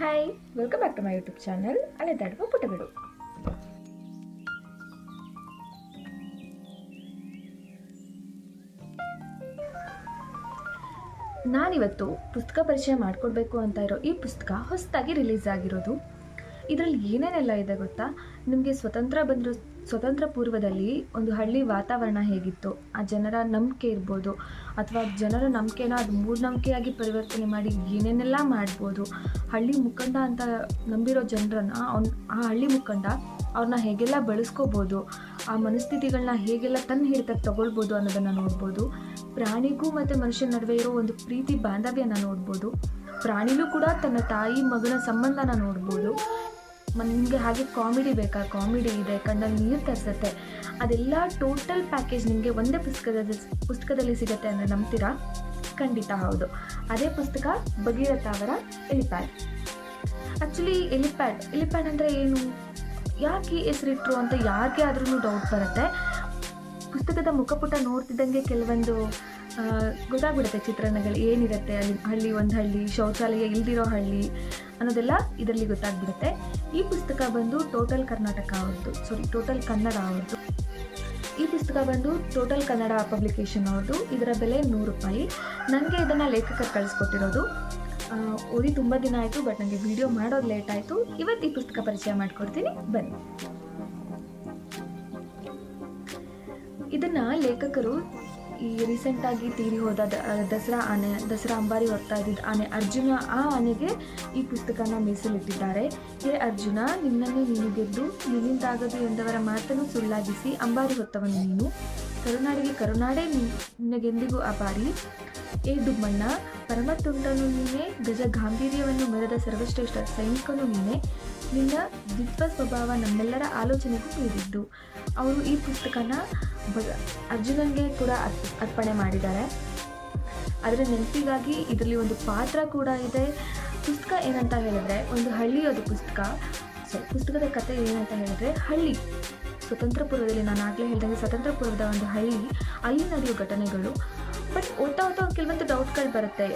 Hi welcome back to my YouTube channel ಅಲೆದಾಡುವ ಪುಟಗಳು ನಾನಿವತ್ತು ಪುಸ್ತಕ ಪರಿಚಯ ಮಾಡಿಕೊಡ್ಬೇಕು ಅಂತ ಇರೋ ಈ ಪುಸ್ತಕ ಹೊಸದಾಗಿ ರಿಲೀಸ್ ಆಗಿರೋದು. ಇದರಲ್ಲಿ ಏನೇನೆಲ್ಲ ಇದೆ ಗೊತ್ತಾ? ನಿಮಗೆ ಸ್ವತಂತ್ರ ಬಂದರು ಸ್ವತಂತ್ರ ಪೂರ್ವದಲ್ಲಿ ಒಂದು ಹಳ್ಳಿ ವಾತಾವರಣ ಹೇಗಿತ್ತು? ಆ ಜನರ ನಂಬಿಕೆ ಇರ್ಬೋದು, ಅಥವಾ ಜನರ ನಂಬಿಕೆನ ಅದು ಮೂಢನಂಬಿಕೆಯಾಗಿ ಪರಿವರ್ತನೆ ಮಾಡಿ ಏನೇನೆಲ್ಲ ಮಾಡ್ಬೋದು, ಹಳ್ಳಿ ಮುಖಂಡ ಅಂತ ನಂಬಿರೋ ಜನರನ್ನ ಅವ್ನು, ಆ ಹಳ್ಳಿ ಮುಖಂಡ ಅವ್ರನ್ನ ಹೇಗೆಲ್ಲ ಬಳಸ್ಕೋಬೋದು, ಆ ಮನಸ್ಥಿತಿಗಳನ್ನ ಹೇಗೆಲ್ಲ ತನ್ನ ಹಿಡಿತಕ್ಕೆ ತಗೊಳ್ಬೋದು ಅನ್ನೋದನ್ನು ನೋಡ್ಬೋದು, ಪ್ರಾಣಿಗೂ ಮತ್ತು ಮನುಷ್ಯನ ನಡುವೆ ಇರೋ ಒಂದು ಪ್ರೀತಿ ಬಾಂಧವ್ಯನ ನೋಡ್ಬೋದು, ಪ್ರಾಣಿನೂ ಕೂಡ ತನ್ನ ತಾಯಿ ಮಗನ ಸಂಬಂಧನ ನೋಡ್ಬೋದು ನಿಮಗೆ ಹಾಗೆ ಕಾಮಿಡಿ ಬೇಕಾ? ಕಾಮಿಡಿ ಇದೆ, ಕಣ್ಣಲ್ಲಿ ನೀರು ತರಿಸುತ್ತೆ. ಅದೆಲ್ಲ ಟೋಟಲ್ ಪ್ಯಾಕೇಜ್ ನಿಮಗೆ ಒಂದೇ ಪುಸ್ತಕದ ಪುಸ್ತಕದಲ್ಲಿ ಸಿಗುತ್ತೆ ಅಂದರೆ ನಂಬ್ತೀರಾ? ಖಂಡಿತ ಹೌದು. ಅದೇ ಪುಸ್ತಕ ಭಗೀರಥ ಅವರ ಎಲಿಪ್ಯಾಡ್. ಆ್ಯಕ್ಚುಲಿ ಎಲಿಪ್ಯಾಡ್ ಎಲಿಪ್ಯಾಡ್ ಅಂದರೆ ಏನು? ಯಾಕೆ ಹೆಸರಿಟ್ರು ಅಂತ ಯಾರಿಗೆ ಆದ್ರೂ ಡೌಟ್ ಬರುತ್ತೆ. ಪುಸ್ತಕದ ಮುಖಪುಟ ನೋಡ್ತಿದ್ದಂಗೆ ಕೆಲವೊಂದು ಗೊತ್ತಾಗ್ಬಿಡುತ್ತೆ ಚಿತ್ರಣಗಳು ಏನಿರುತ್ತೆ? ಅಲ್ಲಿ ಹಳ್ಳಿ, ಒಂದು ಹಳ್ಳಿ, ಶೌಚಾಲಯ ಇಲ್ದಿರೋ ಹಳ್ಳಿ ಅನ್ನೋದೆಲ್ಲ ಇದರಲ್ಲಿ ಗೊತ್ತಾಗ್ಬಿಡುತ್ತೆ. ಈ ಪುಸ್ತಕ ಬಂದು ಟೋಟಲ್ ಕರ್ನಾಟಕ ಅವ್ರದ್ದು ಸಾರಿ ಟೋಟಲ್ ಕನ್ನಡ ಅವ್ರದ್ದು ಈ ಪುಸ್ತಕ ಬಂದು ಟೋಟಲ್ ಕನ್ನಡ ಪಬ್ಲಿಕೇಶನ್ ಅವ್ರದ್ದು ಇದರ ಬೆಲೆ ನೂರು ರೂಪಾಯಿ. ನನಗೆ ಇದನ್ನು ಲೇಖಕರು ಕಳಿಸ್ಕೊಟ್ಟಿರೋದು. ಓದಿ ತುಂಬ ದಿನ ಆಯಿತು, ಬಟ್ ನನಗೆ ವಿಡಿಯೋ ಮಾಡೋದು ಲೇಟ್ ಆಯಿತು. ಇವತ್ತು ಈ ಪುಸ್ತಕ ಪರಿಚಯ ಮಾಡಿಕೊಡ್ತೀನಿ. ಬನ್ನಿ. ಇದನ್ನು ಲೇಖಕರು ಈ ರೀಸೆಂಟಾಗಿ ತೀರಿ ಹೋದ ದಸರಾ ಆನೆ, ದಸರಾ ಅಂಬಾರಿ ಹೊರ್ತಾ ಇದ್ದಿದ್ದ ಆನೆ ಅರ್ಜುನ, ಆ ಆನೆಗೆ ಈ ಪುಸ್ತಕನ ಮೀಸಲಿಟ್ಟಿದ್ದಾರೆ. ಹೇ ಅರ್ಜುನ, ನಿನ್ನನ್ನು ನೀನು ಗೆದ್ದು ನಿನ್ನಿಂದಾಗದು ಎಂದವರ ಮಾತನ್ನು ಸುಳ್ಳಾಗಿಸಿ ಅಂಬಾರಿ ಹೊತ್ತವನು ನೀನು. ಕರುನಾಡಿಗೆ ಕರುನಾಡೇ ನಿನ್- ನಿನಗೆಂದಿಗೂ ಅಪಾರಿ. ಏ ದುಮ್ಮಣ್ಣ, ಪರಮತುಂಡನು ನೀನೇ, ಗಜ ಗಾಂಭೀರ್ಯವನ್ನು ಮೆರೆದ ಸರ್ವಶ್ರೇಷ್ಠ ಸೈನಿಕನು ನೀನೆ. ನಿನ್ನ ದ್ವಿತ್ವ ಸ್ವಭಾವ ನಮ್ಮೆಲ್ಲರ ಆಲೋಚನೆಗೂ ನೀಡಿದ್ದು ಅವರು ಈ ಪುಸ್ತಕನ ಅರ್ಜುನನ್ಗೆ ಕೂಡ ಅರ್ಪ್- ಅರ್ಪಣೆ ಮಾಡಿದ್ದಾರೆ. ಅದರ ನೆನಪಿಗಾಗಿ ಇದರಲ್ಲಿ ಒಂದು ಪಾತ್ರ ಕೂಡ ಇದೆ. ಪುಸ್ತಕ ಏನಂತ ಹೇಳಿದ್ರೆ, ಒಂದು ಹಳ್ಳಿಯದು ಪುಸ್ತಕ. ಸೊ ಪುಸ್ತಕದ ಕತೆ ಏನಂತ ಹೇಳಿದ್ರೆ, ಹಳ್ಳಿ. ಸ್ವತಂತ್ರ ಪೂರ್ವದಲ್ಲಿ ನಾನು ಆಗಲೇ ಹೇಳಿದಂಗೆ ಸ್ವತಂತ್ರ ಪೂರ್ವದ ಒಂದು ಹಳ್ಳಿ, ಅಲ್ಲಿ ನಡೆಯೋ ಘಟನೆಗಳು. ಬಟ್ ಓದ್ತಾ ಓದ್ತಾ ಕೆಲವೊಂದು ಡೌಟ್ಗಳು ಬರುತ್ತೆ.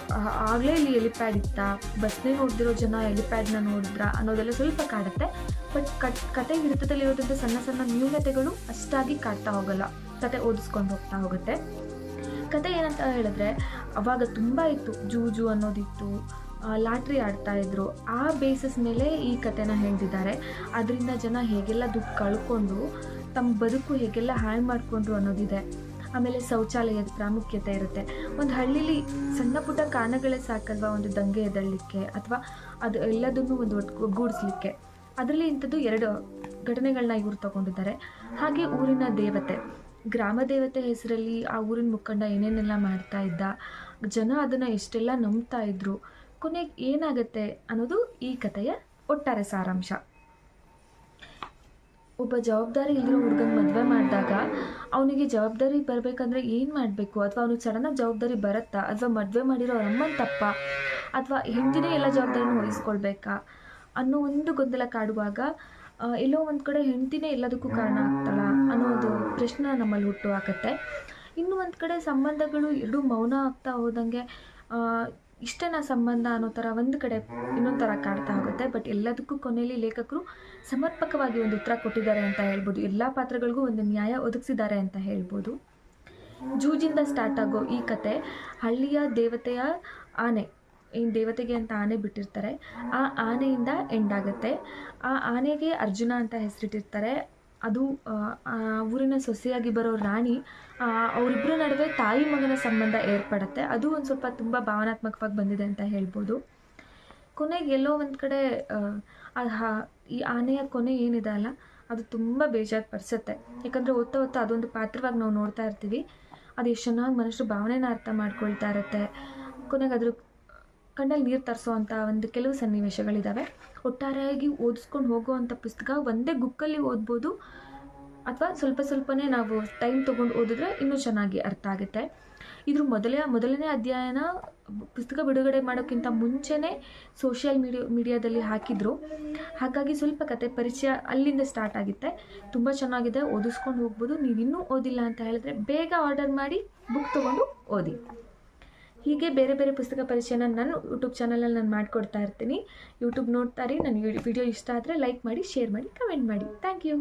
ಆಗಲೇ ಇಲ್ಲಿ ಎಲಿಪ್ಯಾಡ್ ಇತ್ತಾ? ಬಸ್ನೇ ನೋಡ್ದಿರೋ ಜನ ಎಲಿಪ್ಯಾಡ್ನ ನೋಡಿದ್ರಾ ಅನ್ನೋದೆಲ್ಲ ಸ್ವಲ್ಪ ಕಾಡುತ್ತೆ. ಬಟ್ ಕಟ್, ಕತೆ ಹಿಡಿತದಲ್ಲಿರೋದ್ರಿಂದ ಸಣ್ಣ ಸಣ್ಣ ನ್ಯೂನತೆಗಳು ಅಷ್ಟಾಗಿ ಕಾಡ್ತಾ ಹೋಗಲ್ಲ. ಕತೆ ಓದಿಸ್ಕೊಂಡು ಹೋಗ್ತಾ ಹೋಗುತ್ತೆ. ಕತೆ ಏನಂತ ಹೇಳಿದ್ರೆ, ಅವಾಗ ತುಂಬ ಇತ್ತು. ಜೂಜು ಅನ್ನೋದಿತ್ತು. ಲಾಟ್ರಿ ಆಡ್ತಾ ಇದ್ರು. ಆ ಬೇಸಿಸ್ ಮೇಲೆ ಈ ಕಥೆನ ಹೇಳ್ತಿದ್ದಾರೆ. ಅದರಿಂದ ಜನ ಹೇಗೆಲ್ಲ ದುಡ್ಡು ಕಳ್ಕೊಂಡು ತಮ್ಮ ಬದುಕು ಹೇಗೆಲ್ಲ ಹಾಳು ಮಾಡಿಕೊಂಡ್ರು ಅನ್ನೋದಿದೆ. ಆಮೇಲೆ ಶೌಚಾಲಯದ ಪ್ರಾಮುಖ್ಯತೆ ಇರುತ್ತೆ. ಒಂದು ಹಳ್ಳಿಲಿ ಸಣ್ಣ ಪುಟ್ಟ ಕಾರಣಗಳೇ ಸಾಕಲ್ವಾ ಒಂದು ದಂಗೆ ಎದಳಲಿಕ್ಕೆ ಅಥವಾ ಅದು ಎಲ್ಲದನ್ನು ಒಂದು ಒಟ್ಟು ಗೂಡಿಸ್ಲಿಕ್ಕೆ. ಅದರಲ್ಲಿ ಇಂಥದ್ದು ಎರಡು ಘಟನೆಗಳನ್ನ ಇವರು ತಗೊಂಡಿದ್ದಾರೆ. ಹಾಗೆ ಊರಿನ ದೇವತೆ. ಗ್ರಾಮ ದೇವತೆ ಹೆಸರಲ್ಲಿ ಆ ಊರಿನ ಮುಖಂಡ ಏನೇನೆಲ್ಲ ಮಾಡ್ತಾ ಇದ್ದ, ಜನ ಅದನ್ನು ಎಷ್ಟೆಲ್ಲ ನಂಬ್ತಾ ಇದ್ರು ಕೊನೆಗೆ ಏನಾಗುತ್ತೆ ಅನ್ನೋದು ಈ ಕಥೆಯ ಒಟ್ಟಾರೆ ಸಾರಾಂಶ. ಒಬ್ಬ ಜವಾಬ್ದಾರಿ ಇಲ್ಲದಿರೋ ಹುಡುಗನ ಮದುವೆ ಮಾಡಿದಾಗ ಅವನಿಗೆ ಜವಾಬ್ದಾರಿ ಬರಬೇಕಂದ್ರೆ ಏನು ಮಾಡಬೇಕು? ಅಥವಾ ಅವನಿಗೆ ಸಡನ್ನಾಗಿ ಜವಾಬ್ದಾರಿ ಬರುತ್ತಾ? ಅಥವಾ ಮದುವೆ ಮಾಡಿರೋ ಅಮ್ಮನ ತಪ್ಪ? ಅಥವಾ ಹಿಂದಿನೇ ಎಲ್ಲ ಜವಾಬ್ದಾರಿನೂ ವಹಿಸ್ಕೊಳ್ಬೇಕಾ? ಅನ್ನೋ ಒಂದು ಗೊಂದಲ ಕಾಡುವಾಗ ಎಲ್ಲೋ ಒಂದು ಕಡೆ ಹೆಂಡತಿನೇ ಎಲ್ಲದಕ್ಕೂ ಕಾರಣ ಆಗ್ತಾಳ ಅನ್ನೋದು ಪ್ರಶ್ನೆ ನಮ್ಮಲ್ಲಿ ಹುಟ್ಟು ಹಾಕತ್ತೆ. ಇನ್ನು ಒಂದು ಕಡೆ ಸಂಬಂಧಗಳು ಎರಡೂ ಮೌನ ಆಗ್ತಾ ಹೋದಂಗೆ ಇಷ್ಟೇನಾ ಸಂಬಂಧ ಅನ್ನೋ ಥರ ಒಂದು ಕಡೆ ಇನ್ನೊಂದು ಥರ ಕಾಡ್ತಾ ಹೋಗುತ್ತೆ. ಬಟ್ ಎಲ್ಲದಕ್ಕೂ ಕೊನೆಯಲ್ಲಿ ಲೇಖಕರು ಸಮರ್ಪಕವಾಗಿ ಒಂದು ಉತ್ತರ ಕೊಟ್ಟಿದ್ದಾರೆ ಅಂತ ಹೇಳ್ಬೋದು. ಎಲ್ಲ ಪಾತ್ರಗಳಿಗೂ ಒಂದು ನ್ಯಾಯ ಒದಗಿಸಿದ್ದಾರೆ ಅಂತ ಹೇಳ್ಬೋದು. ಜೂಜಿಂದ ಸ್ಟಾರ್ಟ್ ಆಗೋ ಈ ಕತೆ ಹಳ್ಳಿಯ ದೇವತೆಯ ಆನೆ ಈ ದೇವತೆಗೆ ಅಂತ ಆನೆ ಬಿಟ್ಟಿರ್ತಾರೆ, ಆ ಆನೆಯಿಂದ ಎಂಡ್ ಆಗುತ್ತೆ. ಆ ಆನೆಗೆ ಅರ್ಜುನ ಅಂತ ಹೆಸರಿಟ್ಟಿರ್ತಾರೆ. ಅದು ಊರಿನ ಸೊಸೆಯಾಗಿ ಬರೋ ರಾಣಿ ಅವರಿಬ್ಬರ ನಡುವೆ ತಾಯಿ ಮಗನ ಸಂಬಂಧ ಏರ್ಪಡುತ್ತೆ. ಅದು ಒಂದು ಸ್ವಲ್ಪ ತುಂಬ ಭಾವನಾತ್ಮಕವಾಗಿ ಬಂದಿದೆ ಅಂತ ಹೇಳ್ಬೋದು. ಕೊನೆಗೆ ಎಲ್ಲೋ ಒಂದು ಕಡೆ ಈ ಆನೆಯ ಕೊನೆ ಏನಿದೆ ಅಲ್ಲ, ಅದು ತುಂಬ ಬೇಜಾರು ಪಡಿಸುತ್ತೆ. ಯಾಕಂದರೆ ಓದ್ತಾ ಓದ್ತಾ ಅದೊಂದು ಪಾತ್ರವಾಗಿ ನಾವು ನೋಡ್ತಾ ಇರ್ತೀವಿ. ಅದು ಎಷ್ಟು ಚೆನ್ನಾಗಿ ಮನುಷ್ಯರು ಭಾವನೆನ ಅರ್ಥ ಮಾಡ್ಕೊಳ್ತಾ ಇರುತ್ತೆ. ಕೊನೆಗೆ ಅದ್ರ ಕಣ್ಣಲ್ಲಿ ನೀರು ತರಿಸೋ ಒಂದು ಕೆಲವು ಸನ್ನಿವೇಶಗಳಿದ್ದಾವೆ ಒಟ್ಟಾರೆಯಾಗಿ ಓದಿಸ್ಕೊಂಡು ಹೋಗುವಂಥ ಪುಸ್ತಕ ಒಂದೇ ಗುಕ್ಕಲ್ಲಿ ಓದ್ಬೋದು. ಅಥವಾ ಸ್ವಲ್ಪ ಸ್ವಲ್ಪನೇ ನಾವು ಟೈಮ್ ತೊಗೊಂಡು ಓದಿದ್ರೆ ಇನ್ನೂ ಚೆನ್ನಾಗಿ ಅರ್ಥ ಆಗುತ್ತೆ. ಇದ್ರ ಮೊದಲೇ, ಮೊದಲನೇ ಅಧ್ಯಯನ ಪುಸ್ತಕ ಬಿಡುಗಡೆ ಮಾಡೋಕ್ಕಿಂತ ಮುಂಚೆನೇ ಸೋಷಿಯಲ್ ಮೀಡಿಯಾ ಮೀಡಿಯಾದಲ್ಲಿ ಹಾಕಿದ್ರು. ಹಾಗಾಗಿ ಸ್ವಲ್ಪ ಕತೆ ಪರಿಚಯ ಅಲ್ಲಿಂದ ಸ್ಟಾರ್ಟ್ ಆಗುತ್ತೆ. ತುಂಬ ಚೆನ್ನಾಗಿದೆ, ಓದಿಸ್ಕೊಂಡು ಹೋಗ್ಬೋದು ನೀವು ಇನ್ನೂ ಓದಿಲ್ಲ ಅಂತ ಹೇಳಿದ್ರೆ ಬೇಗ ಆರ್ಡರ್ ಮಾಡಿ ಬುಕ್ ತೊಗೊಂಡು ಓದಿ. ಹೀಗೆ ಬೇರೆ ಬೇರೆ ಪುಸ್ತಕ ಪರಿಚಯನ ನಾನು ಯೂಟ್ಯೂಬ್ ಚಾನಲಲ್ಲಿ ನಾನು ಮಾಡಿಕೊಡ್ತಾ ಇರ್ತೀನಿ. ಯೂಟ್ಯೂಬ್ ನೋಡ್ತಾ ಇರಿ, ನನ್ನ ವಿಡಿಯೋ ಇಷ್ಟ ಆದರೆ ಲೈಕ್ ಮಾಡಿ ಶೇರ್ ಮಾಡಿ ಕಮೆಂಟ್ ಮಾಡಿ. Thank you